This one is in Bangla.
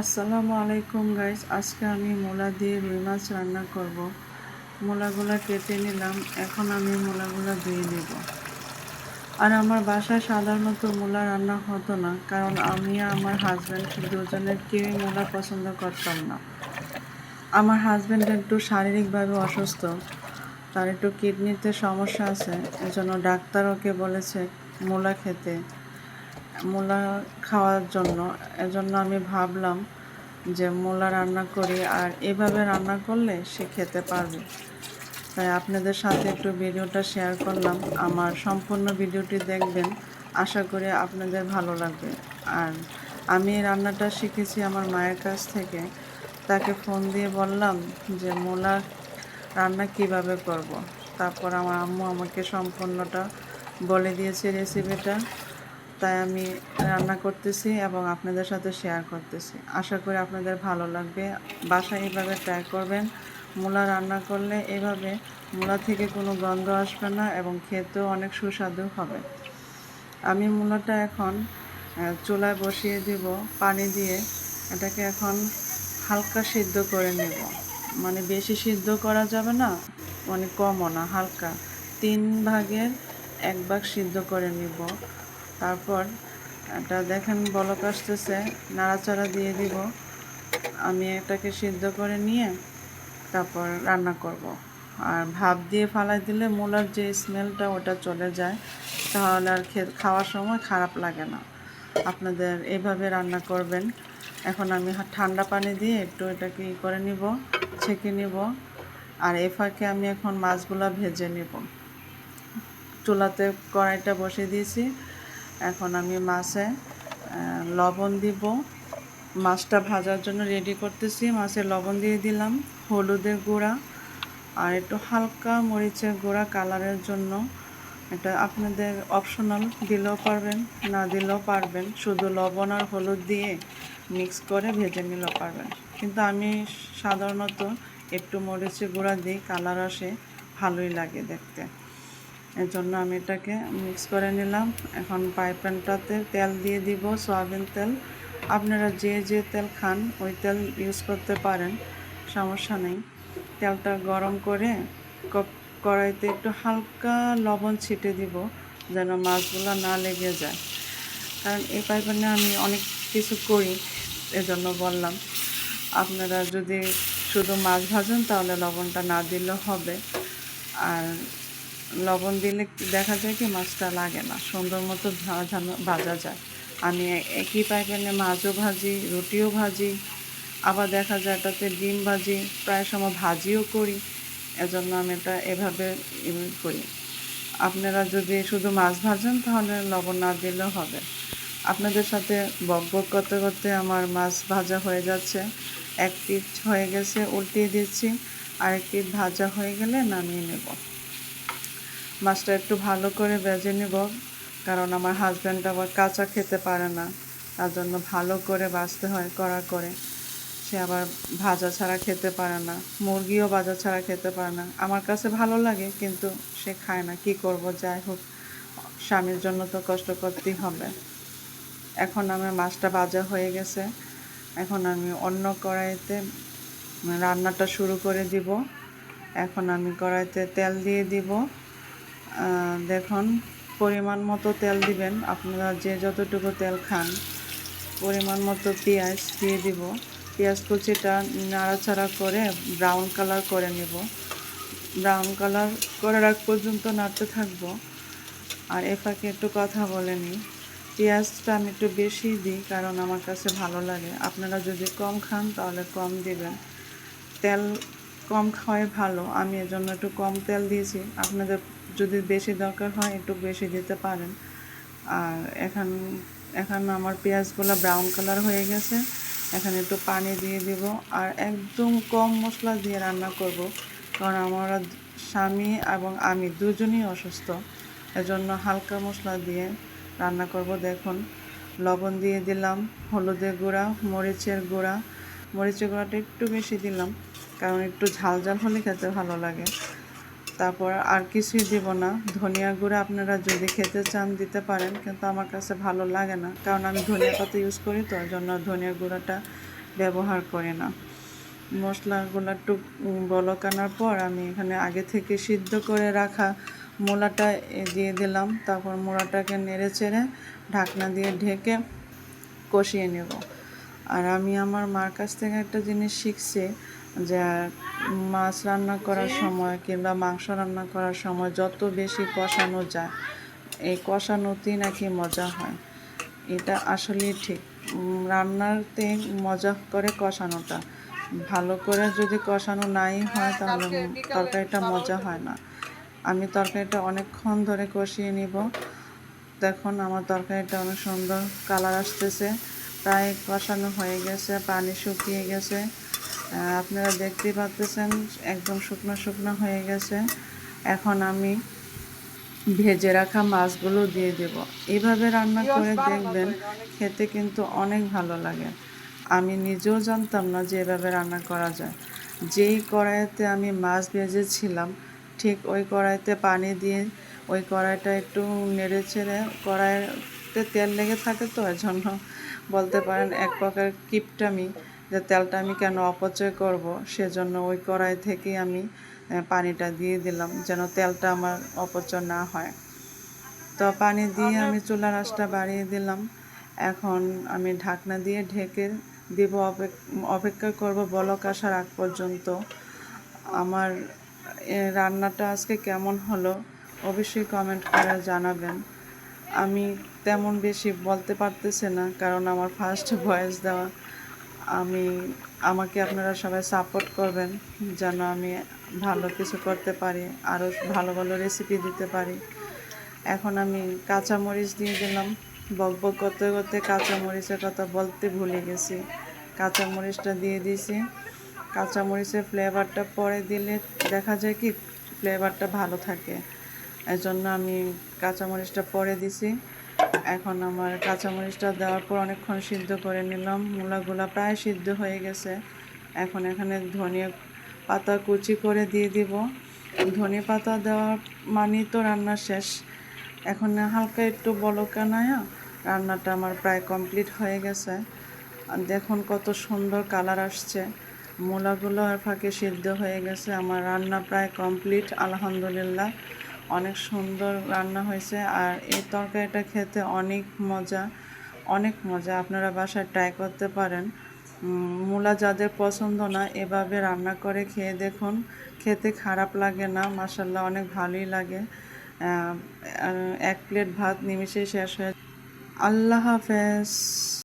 আসসালামু আলাইকুম গাইস, আজকে আমি মূলা দিয়ে রুই মাছ রান্না করব। মূলাগুলো কেটে নিলাম, এখন আমি মূলাগুলো ধুয়ে নেব। আর আমার বাসায় সাধারণত মূলা রান্না হতো না, কারণ আমি আমার হাজব্যান্ড দুজনের কেউই মূলা পছন্দ করতাম না। আমার হাজব্যান্ড একটু শারীরিকভাবে অসুস্থ, তার একটু কিডনিতে সমস্যা আছে, এজন্য ডাক্তার ওকে বলেছে মূলা খেতে। মূলা খাওয়ার জন্য। এজন্য আমি ভাবলাম যে মূলা রান্না করি আর এভাবে রান্না করলে সে খেতে পারবে। তাই আপনাদের সাথে একটু ভিডিওটা শেয়ার করলাম। আমার সম্পূর্ণ ভিডিওটি দেখবেন। আশা করি আপনাদের ভালো লাগবে। আর আমি রান্নাটা শিখেছি আমার মায়ের কাছ থেকে। তাকে ফোন দিয়ে বললাম যে মূলা রান্না কীভাবে করব। তারপর আমার আম্মু আমাকে সম্পূর্ণটা বলে দিয়েছে রেসিপিটা তাই আমি রান্না করতেছি এবং আপনাদের সাথে শেয়ার করতেছি। আশা করি আপনাদের ভালো লাগবে। বাসায় এইভাবে ট্রাই করবেন। মূলা রান্না করলে এভাবে মূলা থেকে কোনো গন্ধ আসবে না এবং খেতেও অনেক সুস্বাদু হবে। আমি মূলাটা এখন চুলায় বসিয়ে দিব, পানি দিয়ে এটাকে এখন হালকা সিদ্ধ করে নেব। মানে বেশি সিদ্ধ করা যাবে না মানে কমও না, হালকা। তিন ভাগের এক ভাগ সিদ্ধ করে নিব। তারপর এটা দেখেন বলক আসতেছে, নাড়াচাড়া দিয়ে দিব। আমি এটাকে সিদ্ধ করে নিয়ে তারপর রান্না করব। আর ভাপ দিয়ে ফালাই দিলে মূলার যে স্মেলটা ওটা চলে যায়, তাহলে আর খাওয়ার সময় খারাপ লাগে না। আপনাদের এভাবে রান্না করবেন। এখন আমি ঠান্ডা পানি দিয়ে একটু এটাকে ই করে নিব, ছেঁকে নিব। আর এ ফাঁকে আমি এখন মাছগুলো ভেজে নেব। চুলাতে কড়াইটা বসিয়ে দিয়েছি। এখন আমি মাছে লবণ দিব। মাছটা ভাজার জন্য রেডি করতেছি। মাছে লবণ দিয়ে দিলাম, হলুদের গুঁড়া আর একটু হালকা মরিচের গুঁড়া কালারের জন্য। এটা আপনাদের অপশনাল দিলেও পারবেন, না দিলেও পারবেন। শুধু লবণ আর হলুদ দিয়ে মিক্স করে ভেজে নিলেও পারবেন। কিন্তু আমি সাধারণত একটু মরিচের গুঁড়া দিই, কালার আসে, ভালোই লাগে দেখতে। এর জন্য আমি এটাকে মিক্স করে নিলাম। এখন পাইপ্যানটাতে তেল দিয়ে দিব, সয়াবিন তেল। আপনারা যে যে তেল খান, ওই তেল ইউজ করতে পারেন, সমস্যা নেই। তেলটা গরম করে কড়াইতে একটু হালকা লবণ ছিটে দিব, যেন মাছগুলো না লেগে যায়। কারণ এই পাইপ্যানে আমি অনেক কিছু করি, এজন্য বললাম। আপনারা যদি শুধু মাছ ভাজেন, তাহলে লবণটা না দিলেও হবে। আর লবণ দিলে দেখা যায় কি মাছটা লাগে না। সুন্দর মতো ভাজা যায়। আমি একই প্যাকেটে মাছও ভাজি, রুটিও ভাজি, আবার দেখা যায় এটাতে ডিম ভাজি, প্রায় সময় ভাজিও করি। এজন্য আমি এটা এভাবে করি। আপনারা যদি শুধু মাছ ভাজেন তাহলে লবণ না দিলেও হবে। আপনাদের সাথে বক বক করতে করতে আমার মাছ ভাজা হয়ে যাচ্ছে। এক পিঠ হয়ে গেছে, উল্টিয়ে দিচ্ছি। আরেক পিঠ ভাজা হয়ে গেলে নামিয়ে নেব। মাছটা একটু ভালো করে ভেজে নেব, কারণ আমার হাজব্যান্ড আবার কাঁচা খেতে পারে না। তার জন্য ভালো করে বাছতে হয়, কড়া করে। সে আবার ভাজা ছাড়া খেতে পারে না, মুরগিও ভাজা ছাড়া খেতে পারে না। আমার কাছে ভালো লাগে, কিন্তু সে খায় না। কি করব? যাই হোক, স্বামীর জন্য তো কষ্ট করতেই হবে। এখন আমার মাছটা ভাজা হয়ে গেছে। এখন আমি অন্য কড়াইতে রান্নাটা শুরু করে দিব। এখন আমি কড়াইতে তেল দিয়ে দিব। দেখুন, পরিমাণ মতো তেল দিবেন। আপনারা যে যতটুকু তেল খান, পরিমাণ মতো পেঁয়াজ দিয়ে দিব। পেঁয়াজ কুচিটা নাড়াচাড়া করে ব্রাউন কালার করে নেব। ব্রাউন কালার করার আগ পর্যন্ত নাড়তে থাকব। আর এ ফাঁকে একটু কথা বলে নিই। পেঁয়াজটা আমি একটু বেশি দিই কারণ আমার কাছে ভালো লাগে। আপনারা যদি কম খান, তাহলে কম দিবেন। তেল কম খাওয়াই ভালো। আমি এজন্য একটু কম তেল দিয়েছি। আপনাদের যদি বেশি দরকার হয়, একটু বেশি দিতে পারেন। আর এখন এখন আমার পেঁয়াজগুলো ব্রাউন কালার হয়ে গেছে। এখানে একটু পানি দিয়ে দিব। আর একদম কম মশলা দিয়ে রান্না করব, কারণ আমার স্বামী এবং আমি দুজনই অসুস্থ। এজন্য হালকা মশলা দিয়ে রান্না করব। দেখুন, লবণ দিয়ে দিলাম, হলুদের গুঁড়া, মরিচের গুঁড়া। মরিচের গুঁড়াটা একটু বেশি দিলাম, কারণ একটু ঝাল ঝাল হলে খেতে ভালো লাগে। তারপর আর কিছুই দিব না। ধনিয়া গুঁড়া আপনারা যদি খেতে চান দিতে পারেন কিন্তু আমার কাছে ভালো লাগে না কারণ আমি ধনিয়া পাতা ইউজ করি তো জন্য ধনিয়া গুঁড়াটা ব্যবহার করি না। মশলাগুলো একটু উম, বলক আনার পর আমি এখানে আগে থেকে সিদ্ধ করে রাখা মূলাটা দিয়ে দিলাম। তারপর মূলাটাকে নেড়ে চেড়ে ঢাকনা দিয়ে ঢেকে কষিয়ে নেব। আর আমি আমার মার কাছ থেকে একটা জিনিস শিখছি যে মাছ রান্না করার সময় কিংবা মাংস রান্না করার সময় যত বেশি কষানো যায় এই কষানোতেই নাকি মজা হয়। এটা আসলেই ঠিক। রান্নাতে মজা করে কষানোটা। ভালো করে যদি কষানো নাই হয় তাহলে তরকারিটা মজা হয় না। আমি তরকারিটা অনেকক্ষণ ধরে কষিয়ে নিব। দেখুন আমার তরকারিটা অনেক সুন্দর কালার আসতেছে। প্রায় কষানো হয়ে গেছে পানি শুকিয়ে গেছে। আপনারা দেখতেই পাচ্তেছেন একদম শুকনো শুকনো হয়ে গেছে। এখন আমি ভেজে রাখা মাছগুলো দিয়ে দেব। এভাবে রান্না করে দেখবেন খেতে কিন্তু অনেক ভালো লাগে। আমি নিজেও জানতাম না যে এভাবে রান্না করা যায়। যেই কড়াইতে আমি মাছ ভেজেছিলাম ঠিক ওই কড়াইতে পানি দিয়ে ওই কড়াইটা একটু নেড়ে চেড়ে কড়াইতে তেল লেগে থাকে তো এর জন্য বলতে পারেন এক প্রকার কিপটামি। যে তেলটা আমি কেন অপচয় করব, সেজন্য ওই কড়াই থেকেই আমি পানিটা দিয়ে দিলাম যেন তেলটা আমার অপচয় না হয়। তো পানি দিয়ে আমি চুলার আঁচটা বাড়িয়ে দিলাম। এখন আমি ঢাকনা দিয়ে ঢেকে দিব অপেক- অপেক্ষা করব বলক আসার আগ পর্যন্ত। আমার রান্নাটা আজকে কেমন হলো অবশ্যই কমেন্ট করে জানাবেন। আমি তেমন বেশি বলতে পারতেছি না, কারণ আমার ফার্স্ট ভয়েস দেওয়া আমি, আমাকে আপনারা সবাই সাপোর্ট করবেন, যেন আমি ভালো কিছু করতে পারি, আরও ভালো ভালো রেসিপি দিতে পারি। এখন আমি কাঁচামরিচ দিয়ে দিলাম। বক বক করতে করতে কাঁচামরিচের কথা বলতে ভুলে গেছি। কাঁচামরিচটা দিয়ে দিয়েছি। কাঁচামরিচের ফ্লেভারটা পরে দিলে দেখা যায় কি ফ্লেভারটা ভালো থাকে। এই জন্য আমি কাঁচামরিচটা পরে দিছি। এখন আমার কাঁচামরিচটা দেওয়ার পর অনেকক্ষণ সিদ্ধ করে নিলাম। মূলাগুলা প্রায় সিদ্ধ হয়ে গেছে। এখন এখানে ধনিয়া পাতা কুচি করে দিয়ে দিব। ধনে পাতা দেওয়ার মানেই তো রান্না শেষ। এখন হালকা একটু বলকানায়া রান্নাটা আমার প্রায় কমপ্লিট হয়ে গেছে। দেখুন কত সুন্দর কালার আসছে। মূলাগুলো আর ফাঁকে সিদ্ধ হয়ে গেছে। আমার রান্না প্রায় কমপ্লিট, আলহামদুলিল্লাহ। অনেক সুন্দর রান্না হয়েছে আর এই তরকারিটা খেতে অনেক মজা অনেক মজা। আপনারা বাসায় ট্রাই করতে পারেন। মূলা যাদের পছন্দ না, এভাবে রান্না করে খেয়ে দেখুন। খেতে খারাপ লাগে না মাসাল্লাহ অনেক ভালোই লাগে। এক প্লেট ভাত নিমিশেই শেষ হয়ে আল্লাহ হাফেজ।